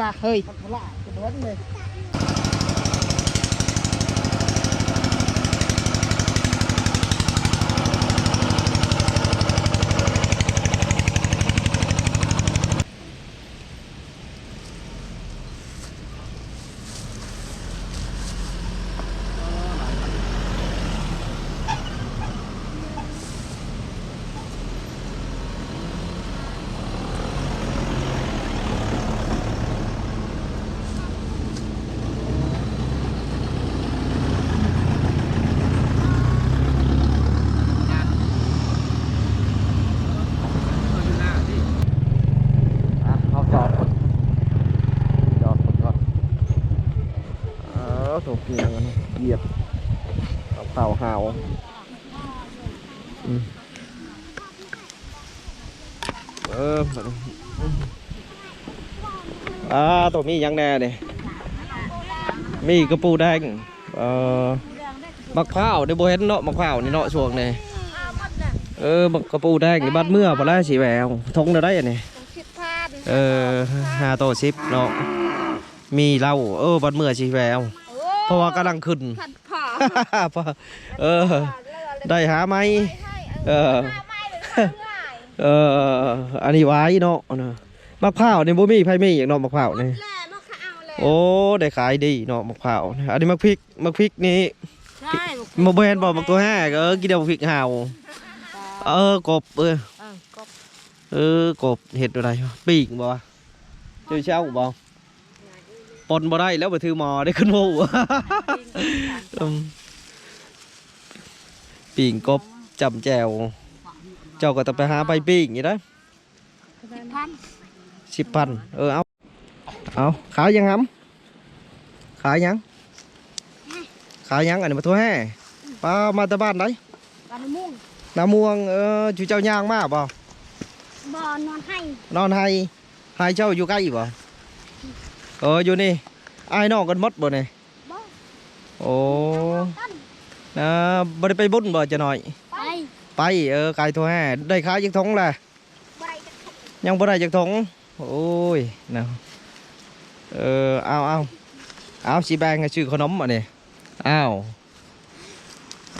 ว่ะเฮ้ย มันทลายจะเบิดเลย อะเขาจอดก่อนจอดก่อนก่อนเออถูกเกียงกันเหยียบเอาเต่าหาวอืมเออมาดูอ่าตัว มียังแน่เนี่ยมีกระปูแดงเอ่อมักพร้าวได้บ่เห็นเนาะมักพร้าวนี่เนาะช่วงนี้เออมักกระปูแดงนี่บัดเมื่อพอแล้สีแววทงได้อันนี้เออห้าโตสิบเนาะมีเหล้าเออบัดเมื่อชีแววเพราะว่ากำลังขึ้นพันผ่าเออได้หาไหมเออเอออันนี้ไว้เนาะนะมะพร้าวนี่บ่มีไผมีอย่างเนาะมะพร้าวนี่ โอ้ได้ขายดีเนาะมะพร้าวอันนี้มะพริกมะพริกนี่ใช่มาแบนบอกบักตัวแห้ก็เออกินเดียวมะพริกห่าวเออกบเออเออก็เออกบเห็ดอะไรวะปีกบ่วะเจอเช้าบ่ปนบ่ได้แล้วไปถือหมอได้ขึ้นโมอืมปีงกบจำแจวเจ้าก็ต้องไปหาไปปีกอย่างนี้นะพันสิบพันเออเอา เอาขายยังครับขายยังขายยังอันนี้มาทั่วแห่ปลามาแตะบ้านไหนบ้านมุ่งน้ำม่วงเออจูเจ้าย่างมากบ่บ่อนอนให้นอนให้ให้เจ้าอยู่ใกล้บ่เอออยู่นี่ไอ้ายน้องกันหมดบ่เนี่ยบ่โอ้กันนะบ่ได้ไปบุญบ่จะหน่อย ไปไปเออไก่ทั่วแห่ได้ขายจักทงแหละไปจะยังบ่ได้จักทงโอ้ยนะ เออเอาเอาเอาสีแบงให้ชื่อขนมอะนี่เอา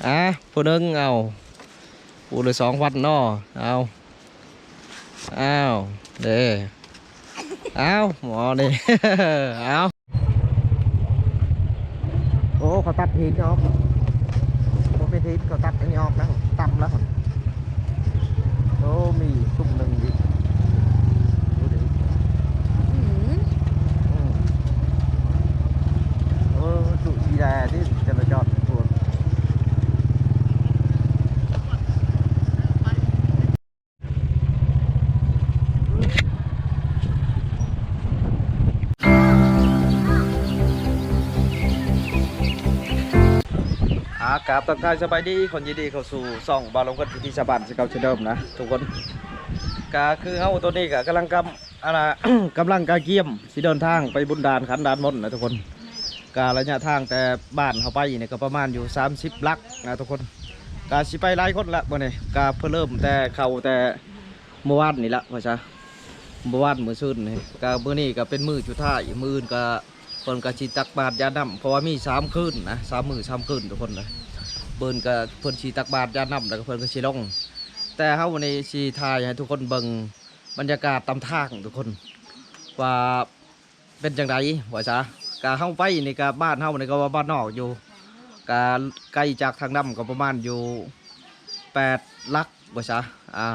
อะผู้หนึงเอาผู้ละสองพันเนาะเอาเอาเด้เอาหมอนี่เอาโอ้เขาตัดหินออกเขาเป็นหินเขาตัดอันนี้ออกแล้วต่ำแล้วโอ้มีซุ่มหนึ่งดิดูดิ อืมเออ จุดีแดที่จะมาจอดทัวร์อากราบตักทายสบายดี คนยินดีเข้าสู่ซ่องบาลงกันพิธีสาบานสเกาเชนเดิมนะ ทุกคนก็คือเฮาตัวนี้ก็กำลังกำอะไรกำลังกาเกียมสิเดินทางไปบุญดานขันดานมนนะทุกคน การะยะทางแต่บ้านเขาไปเนี่ยก็ประมาณอยู่ 30 ลักนะทุกคนกาสิไปหลายคนละมื่อนี้กาเพิ่งเริ่มแต่เขาแต่เมื่อวานนี่ละว่าจ้ะเมื่อวานมื้อซื่นนี่กามื้อนี้ก็เป็นมื้อจุดท้ายมื้ออื่นก็เพิ่นก็สิตักบาตรยาน้ำเพราะว่ามีสามคืนนะสามมื้อสามคืนทุกคนเลยเพิ่นก็เพิ่นสิตักบาตรยาน้ำแล้วก็เพิ่นก็สิลงแต่เฮาวันนี้สิถ่ายให้ทุกคนเบิ่งบรรยากาศตามทางทุกคน ว่าเป็นจังไดว่าจ้ะ กาเข้าไปนี่กาบ้านเฮานี่ก็ว่าบ้านนอกอยู่กาไกลจากทางน้ำก็ประมาณอยู่แปดลักว่าจ้ะอ่า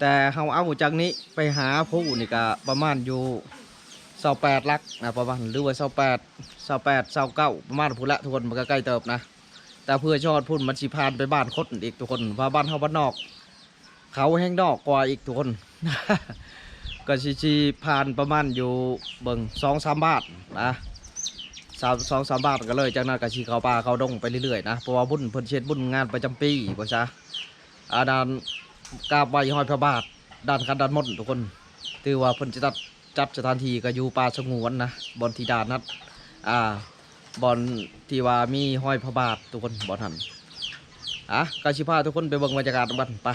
แต่เฮาเอาจากนี้ไปหาผู้นี่ก็ประมาณอยู่เสาแปดลักนะประมาณหรือว่าเสาแปดเสาแปดเสาเก้าประมาณพูนละทุกคนมันก็ใกล้เติบนะ แต่เพื่อชอดพุ่นมันสิพานไปบ้านคดอีกทุกคนว่าบ้านเฮาบ้านนอก เขาแห้งนอกกว่าอีกทุกคนก็ชิชีผ่านประมาณอยู่เบิ่งสองสามบาทนะ สามสองสามบาทก็เลยจากนั้นก็ชีเขาป่าเขาดงไปเรื่อยๆนะเพราะว่าบุญเพิ่นเช็ดบุญงานประจำปีบ่ซะอาดานกาบไหว้ห้อยพระบาทด้านคันด้านมนต์ทุกคนถือว่าเพิ่นจะจัดจัดสถานที่ก็อยู่ป่าสงวนนะบอนที่ดานนัดอ่าบอนที่ว่ามีห้อยพระบาททุกคนบ่ทันอะกาชิพาทุกคนไปเบิ่งบรรยากาศกันไป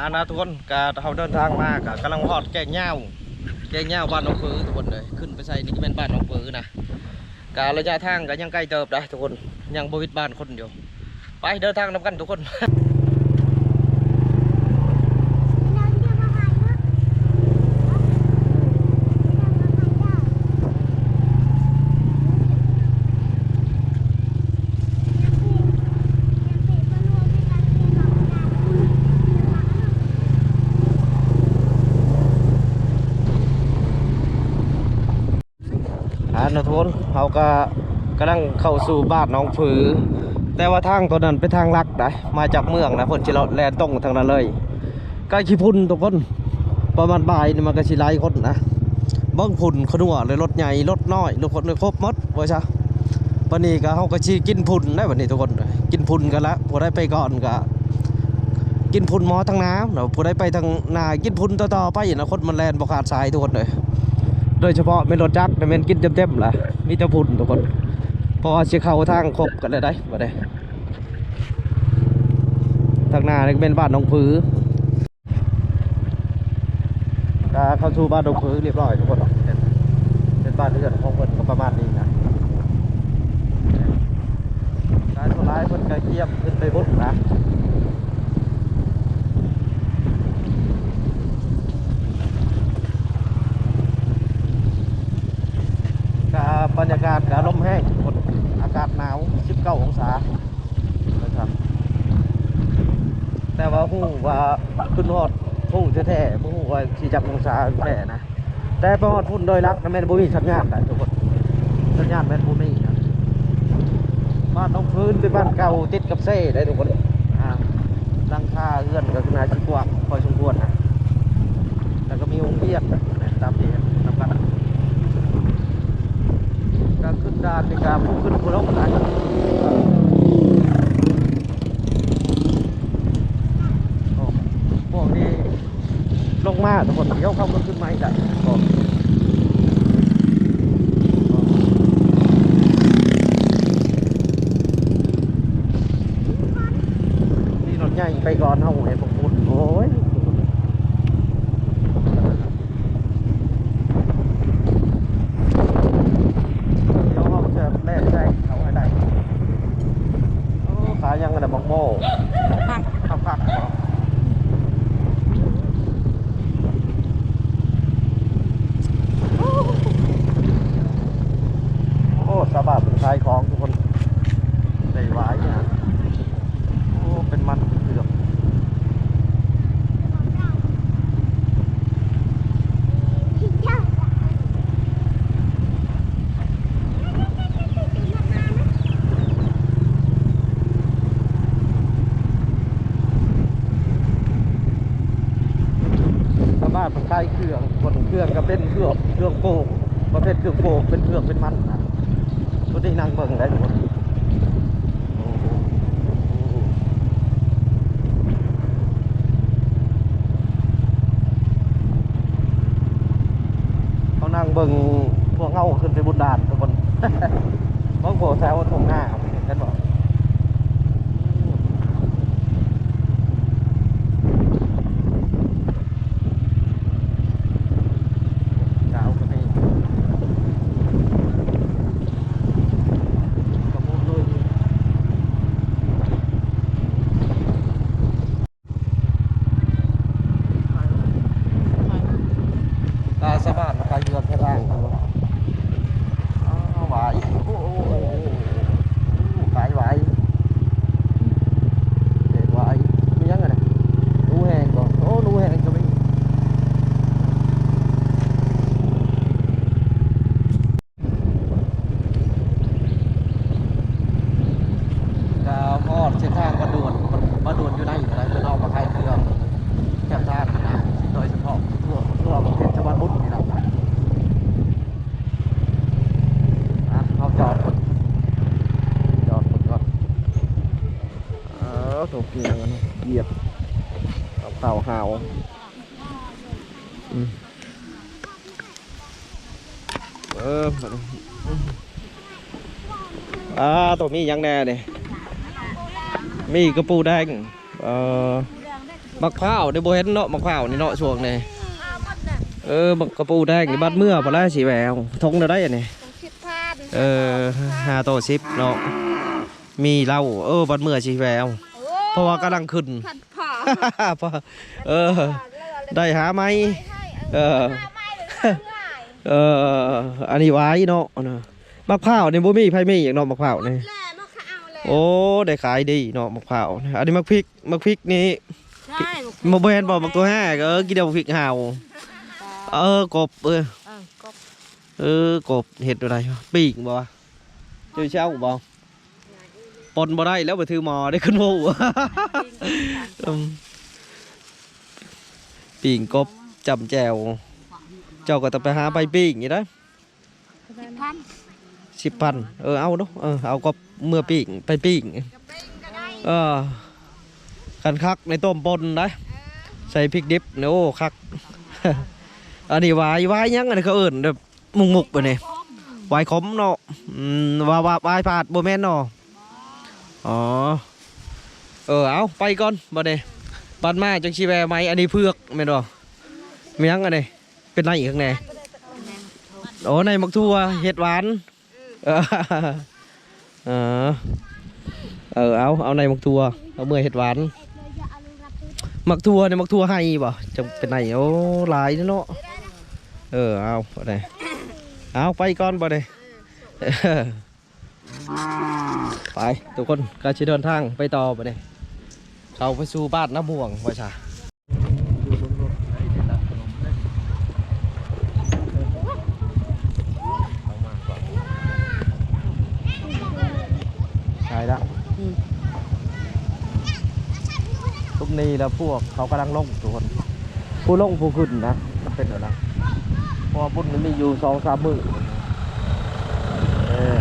านะทุกคนกาเขาเดินทางมากกำลังหอดแก่งเง่าแก่งเง่าบ้านน้องปือทุกคนเลยขึ้นไปใส่นี่ก็เป็นบ้านน้องปือนะการระยะทางก็ยังใกล้เติบได้ทุกคนยังบวิดบ้านคนเดียวไปเดินทางนำกันทุกคน อ่านะทุกคนเขาก็กำลังเข้าสู่บ้านน้องผือ แต่ว่าทางตัวนั้นเป็นทางลักนะมาจากเมืองนะเพิ่นสิเลาะแลนตรงทางนั้นเลยใกล้ขี้พุ่นทุกคนประมาณบ่ายนี่มันก็สิหลายคนนะเบิ่งพุ่นขนัวเลยรถใหญ่รถน้อยรถคนเลยครบหมดว่าซะวันนี้ก็เฮาก็สิกินพุ่นได้วันนี้ทุกคนกินพุ่นกันละผู้ได้ไปก่อนก็กินพุ่นหมอทางน้ำเนาะผู้ได้ไปทางนากินพุ่นต่อๆไปนะคนมันแลนบ่ขาดสายทุกคนเลย โดยเฉพาะเมนรถจักรแต่เมนกินเต็มๆล่ะมีแต่พุ่นทุกคนเพอสิเข้าทางครบกันเลยได้บ่ได้ทางหน้านี่เป็นบ้านน้องผือก็เข้าสู่บ้านน้องผือเรียบร้อยทุกคนเป็นเป็นบ้านเรือนของเพิ่นก็ประมาณนี้นะการสุดท้ายเพิ่นก็เยี่ยมขึ้นไปบุญนะก็ บรรยากาศก็ลมแห้งกคนอากาศหนาว 19 องศานะครับ แต่ว่าหูว่าขึ้นฮอดหูแท้ๆบ่ฮู้ว่าสิจับองศาแท้นะแต่ไปฮอดพุ่นโดยรักนะแม่นบ่มีสัญญาณนะทุกคนสัญญาณแม่นบ่มีนะบ้านน้องพื้นเป็นบ้านเก่าติดกับเซ่ได้ทุกคนลังคาเอื้อนก็คือนาสิกว้างพอสมควรนะแล้วก็มีองค์เรียกนะตามที่เห็นนำกันนะการขึ้น ด้านในการพุ่งขึ้นผู้ลงนะโอ้พวกนี้ลงมาทุกคนเดี๋ยวเข้ามาขึ้นมาอีกได้ เออถูกเกียร์กันเหยียบเอาเต่าหาวอืมเอออ่าตัวมียังแน่เนี่ยมีกระปูแดงเอ่อมักพร้าวได้บ่เห็นเนาะมักพร้าวนี่เนาะช่วงนี้เออมักกระปูแดงนี่บัดเมื่อบ่ได้สิแหววทงได้อันนี้คิดพลาดเออห้าโตสิบเนาะมีเหล้าเออบัดเมื่อสิแหวว ราะว่ากำลังขึ้นผัดผ่าพอเออ ได้หาไหมเออ เออ อันนี้ไว้เนาะนะมะพร้าวนี่บ่มีไผมีอย่างเนาะมะพร้าวนี่แล่มาข้าวเลยโอ้ได้ขายดีเนาะมะพร้าวอันนี้มะพริกมะพริกนี่ใช่มะเบนบ่มะตัวแห้ก็เออกินเดียวมะพริกห่าวเออกบเออเออก็เออกบเห็ดอะไรวะปีกบ่วะเจอเช้าบ่ ปนบ่ได้แล้วไปถือหมอได้ขึ้นโมอืมปีงกบจำแจว เจ้าก็ต้องไปหาใบปีงอย่างนี้นะสิบพันสิบพันเออเอาเนาะเออเอาก็เมื่อปีงไปปีงกระเป้งก็ได้เออคันคักในต้มปนนะใส่พริกดิบเนี่ยโอ้คักอันนี้วายวายยังอันนี้เขาเอิ่นแบบมุกมุกไปเนี่ยวายขมเนาะวาวาวายผาดโบแมนเนาะ อ๋อ เออเอาไปก่อนบ่เนี่ยบัดมาจังชีแวไหมอันนี้เพือกแม่นบ่มียังอันนี้เป็นไรอีกข้างในโอ้ในมักทั่วเห็ดหวานเออเออเอาเอาในมักทั่วเอาเมื่อเห็ดหวานมักทัวเนี่ยมักทัวให้บ่จะเป็นไหนโอ้หลายเนาะเออเอาบ่ได้เอาไปก่อนบ่ได้เออ ไปทุกคนก็จะเดินทางไปต่อบ่ได้เข้าไปสู่บ้านน้ำม่วงว่าชาใช่แล้วตรงนี้แล้วพวกเขากำลังลงทุกคน ผู้ลงผู้ขึ้นนะเป็นอะไรเพราะบุญมันมีอยู่สองสามมืออ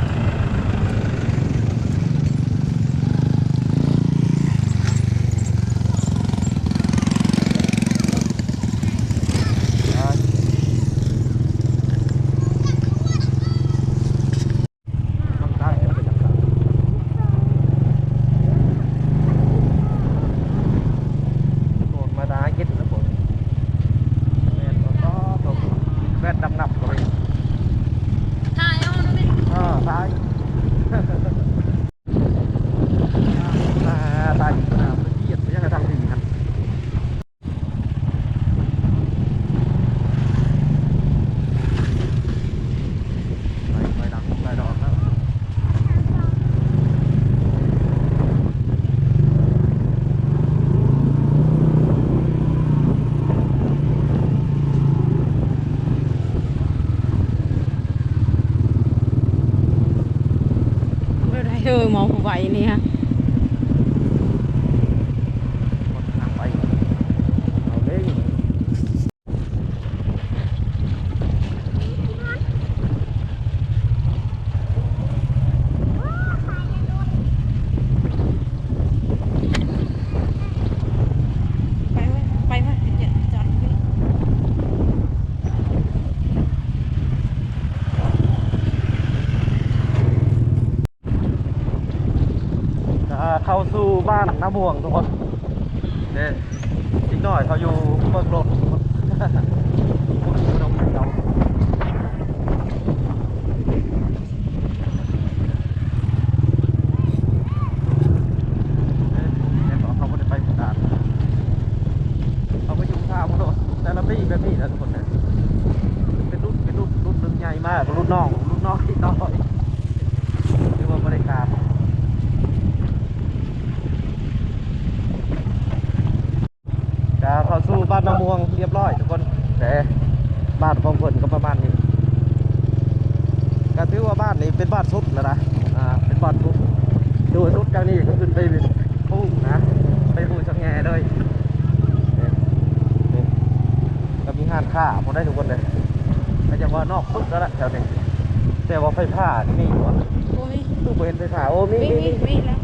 ต้องได้เป็นอย่างไร พวกมาดากินนะผมแม่นบ่ก็ตกแว่นดำนับก็ไป ถ่ายเอาไม่ อ่าตายอ่าตายอ่ามันเหยียดไปยังไงทางดีครับไปไปดังไปดอกแล้ว ไม่ได้เออมองไหวนี่ฮะ หมดทางไปเอาเลย ไปไว้ไปไว้อย่าจอดไว้ จะ เข้าสู่บ้านน้ำม่วงทุกคนเด้อีกหน่อยเขาอยู่เมืองรถพวกนี้ต้องเราเด้เนี่ยเขาเขาไม่ได้ไปพุทธานเขาไปอยู่ท่าพุทธแต่ละปีแบบนี้นะทุกคนนะเป็นรุ่นเป็นรุ่นรุ่นหนึ่งใหญ่มากรุ่นน้องรุ่นน้องที่น้อยเรียกว่าบริการ จะเข้าสู่บ้านมะม่วงเรียบร้อยทุกคนแต่บ้านของคนก็ประมาณนี้ก็ถือว่าบ้านนี้เป็นบ้านสุดแล้วนะอ่าเป็นบ้านสุดดูสุดจากนี้ก็ขึ้นไปเป็นพุ่งนะไปพูชังแง่เลยนี่นี่ก็มีห้านค้าพอได้ทุกคนเลยก็จะว่านอกสุดแล้วละแถวนี้แต่ว่าไฟฟ้านี่มีอยู่อะ โอ้ย ตู้ เป็นไฟฟ้าโอ้มีมีมีมีมีมีแล้ว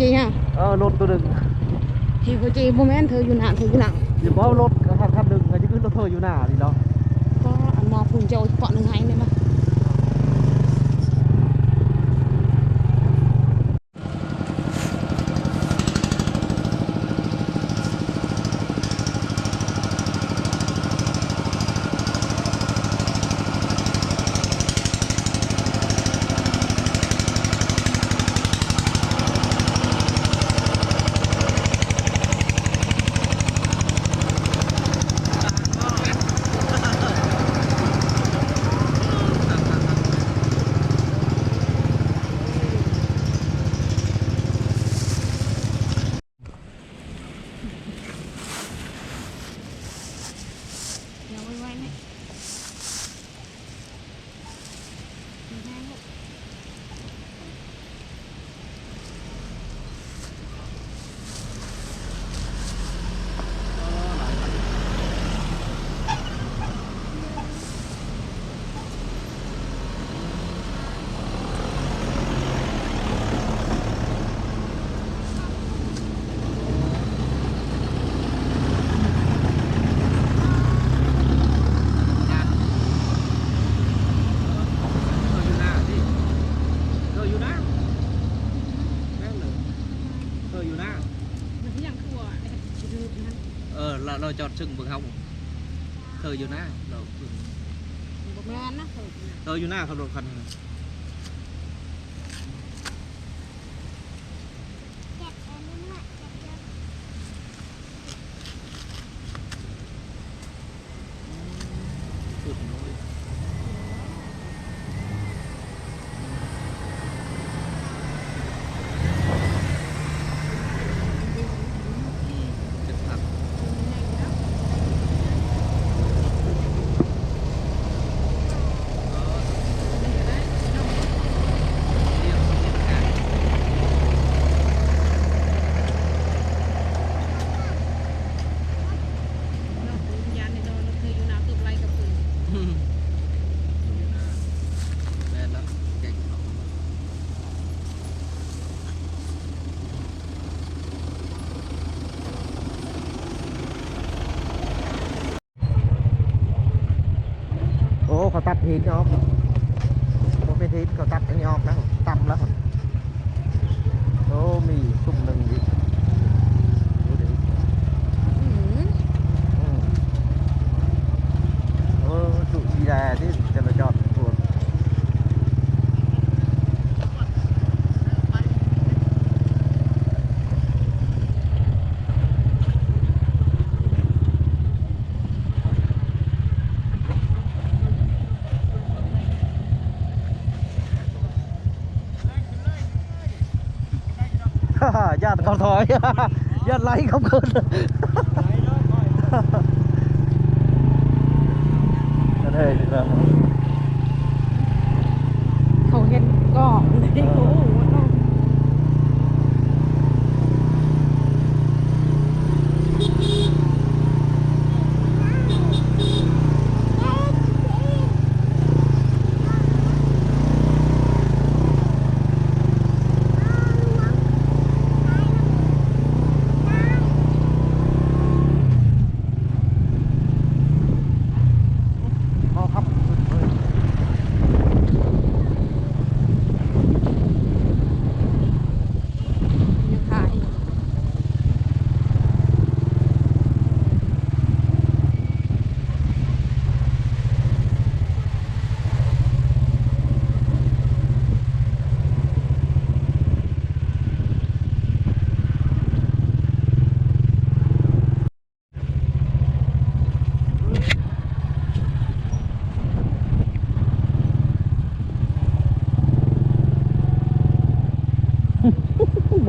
จีฮะเออรถตัวหนึ่งที่กูจีโมเมนเธออยู่หน้าเธออยู่หลังอย่าบอกรถคันคันหนึ่งอันนี้คือรถเธออยู่หน้าดิเนาะก็มองพุ่งเจ้าเกาะหนึ่งไห้เนี่ยมั้ chọn sừng bừng hồng. Thời dù na đâu thời dù na không được phần. ហ៊ីនអស់មកមានហ៊ីនក៏តាប់ទាំងអស់ដែរតាប់ឡើងអូមីទុំនឹងនិយាយ abot. Aray, grabe.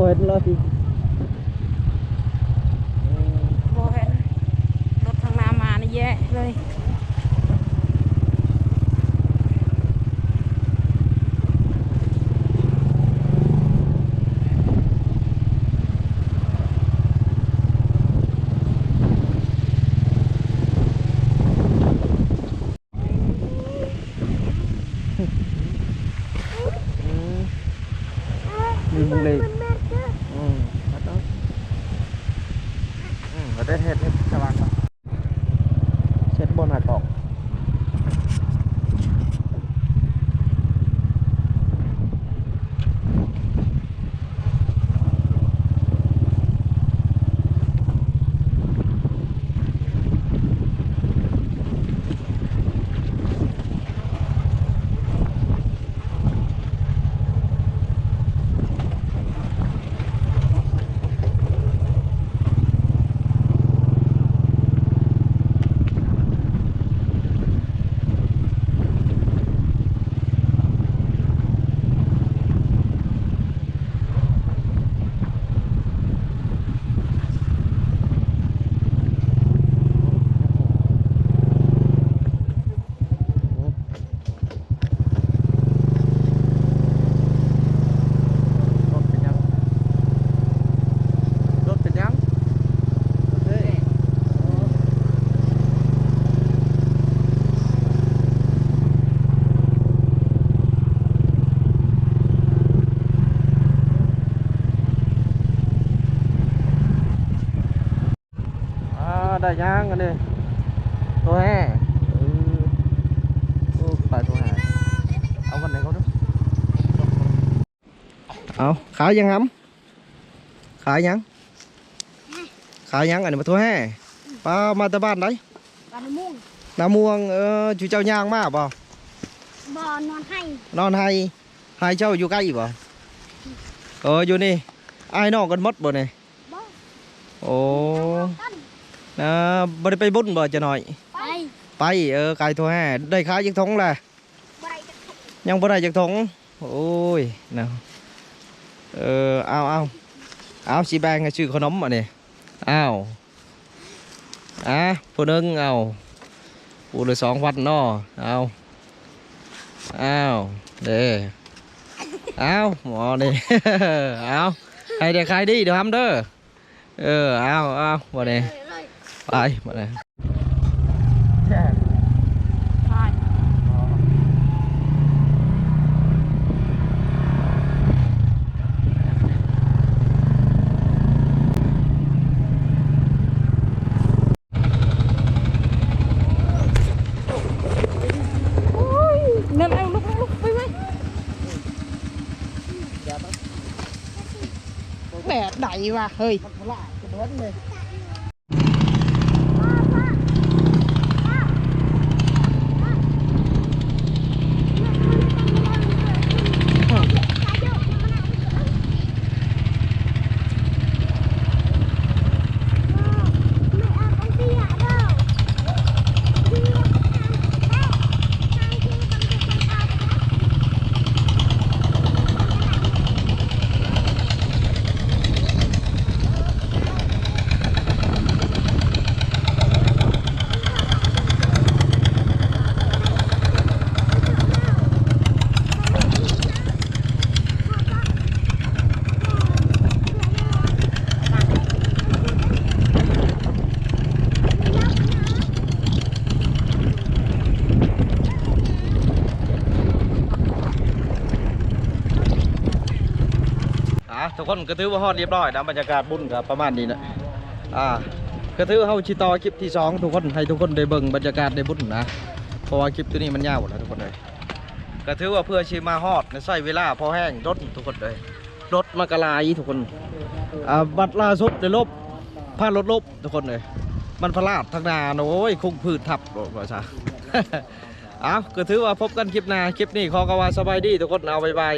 ahead love lucky. ได้เฮ็ดเฮ็ดสว่างครับเช็ดบนหักออก รถเป็นยัง รถเป็นยังเฮ้ยอ่าได้ยังอันนี้ตัวแห่เออโอ้ไปตัวแห่เอากันไหนเขาดู เอาขายยังครับขายยัง ขายยังอันนี้มาทั่วแห่ปลามาแต่บ้านไหนปลามุ่งนาม่วงเออจูเจ้าย่างมาบ่บ่อนอนให้นอนไฮไฮเจ้าอยู่ใกล้บ่เอออยู่นี่ไอ้ายน้องกันหมดบ่เนี่ยบ่โอ้ต้นนะบ่ได้ไปบุญบ่จะหน่อย ไปไปเออไก่ทั่วแห่ได้ขายจักทงแหละไปจะขับยังบ่ได้จักทงโอ้ยนะ เออเอาเอาเอาสีแบงให้ชื่อขนมอะนี่อ้าวอะผู้หนึงเอาผู้ละสองพันเนาะเอาอ้าวเด้เอาหมอนี่เอาให้ได้ขายดีเดี๋ยวทำเด้อเออเอาเอาบ่นี่เลยเลยไปบ่นี่ใช่ นั่นเอาลุกลุกลุกไปไหม แบบไหนวะเฮ้ยอะทุก คนก็ถือว่าฮอดเรียบร้อยนะบรรยากาศบุญกับประมาณนี้นะอ่าก็ถือว่าเฮาชิตอคลิปที่สองทุกคนให้ทุกคนได้เบิ่งบรรยากาศในบุญนะเพราะว่าคลิปตัวนี้มันยาวแล้วทุกคนเลยก็ถือว่าเพื่อชิมาฮอดในใช้เวลาพอแห้งรถทุกคนเลยรถมากลายทุกคนอ่าบัตรล่าสุดได้ลบพารถลบทุกคนเลยมันพลาดทางนาโอ้ยคงพืชทับบอกว่าซะเอาก็ถือว่าพบกันคลิปหน้าคลิปนี้ขอกว่าสบายดีทุกคนเอาบายบาย